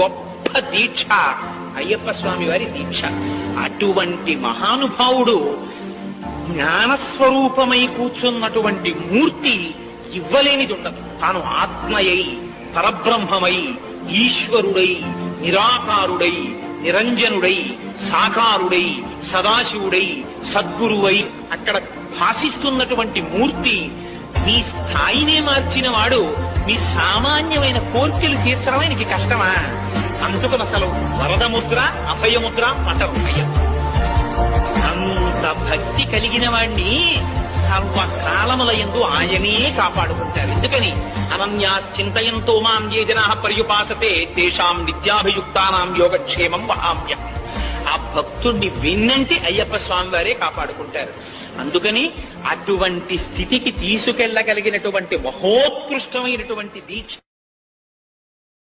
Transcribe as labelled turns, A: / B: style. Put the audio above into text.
A: గొప్ప దీక్ష అయ్యప్ప స్వామి వారి దీక్ష. అటువంటి మహానుభావుడు జ్ఞానస్వరూపమై కూర్చున్నటువంటి మూర్తి ఇవ్వలేనిది ఉండదు. తాను ఆత్మయై పరబ్రహ్మమై ఈశ్వరుడై నిరాకారుడై నిరంజనుడై సాకారుడై సదాశివుడై సద్గురువై అక్కడ భాషిస్తున్నటువంటి మూర్తి నీ స్థాయినే మార్చిన వాడు మీ సామాన్యమైన కోర్కెలు తీర్చడం ఆయనకి కష్టమా? అందుకుని అసలు వరద వరదముద్ర అభయముద్ర అంటారు అయ్యప్ప అంత భక్తి కలిగిన వాణ్ణి సర్వకాలముల ఎందు ఆయనే కాపాడుకుంటారు. ఎందుకని? అనన్యాశ్చింతయంతో మాం ఏ జనా పర్యుపాసతే తేషాం నిత్యాభియుక్తానాం యోగక్షేమం వహామ్య ఆ భక్తుణ్ణి విన్నంటే అయ్యప్ప స్వామి వారే కాపాడుకుంటారు. అందుకని అటువంటి స్థితికి తీసుకెళ్ళగలిగినటువంటి మహోత్కృష్టమైనటువంటి దీక్ష.